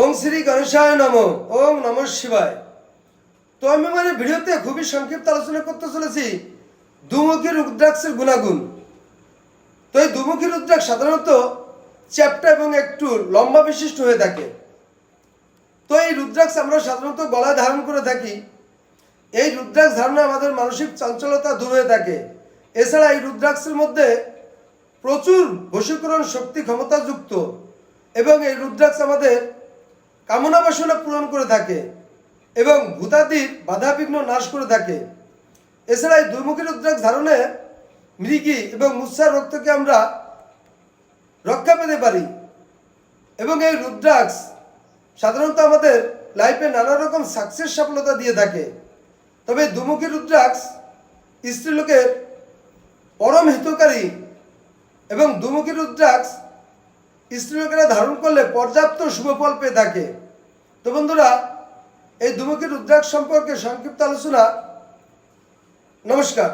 ওম শ্রী গণেশায় নম, ওম নম শিবায়। তো আমি মানে ভিডিওতে খুবই সংক্ষিপ্ত আলোচনা করতে চলেছি। দুমুখী রুদ্রাক্ষের গুণাগুণ। তো এই দুমুখী রুদ্রাক্ষ সাধারণত চ্যাপ্টা এবং একটু লম্বা বিশিষ্ট হয়ে থাকে। তো এই রুদ্রাক্ষ আমরা সাধারণত গলায় ধারণ করে থাকি। এই রুদ্রাক্ষ ধারণা আমাদের মানসিক চঞ্চলতা দূর হয়ে থাকে। এছাড়া এই রুদ্রাক্ষের মধ্যে প্রচুর বশীকরণ শক্তি ক্ষমতাযুক্ত এবং এই রুদ্রাক্ষ আমাদের কামনা বাসনা পূরণ করে থাকে এবং ভূতাদির বাধাবিঘ্ন নাশ করে থাকে। এছাড়া এই দুর্মুখী রুদ্রাক্ষ ধারণে মৃগী এবং মুসার রক্তকে আমরা রক্ষা পেতে পারি এবং এই রুদ্রাক্ষ সাধারণত আমাদের লাইফে নানা রকম সাকসেস সফলতা দিয়ে থাকে। তবে দুমুখী রুদ্রাক্ষ স্ত্রীলোকের পরম হিতকারী এবং দুমুখী রুদ্রাক্ষ স্ত্রীলোকেরা ধারণ করলে পর্যাপ্ত শুভফল পেয়ে থাকে। তো বন্ধুরা এই দুমুখী রুদ্রাক্ষ সম্পর্কে সংক্ষিপ্ত আলোচনা। নমস্কার।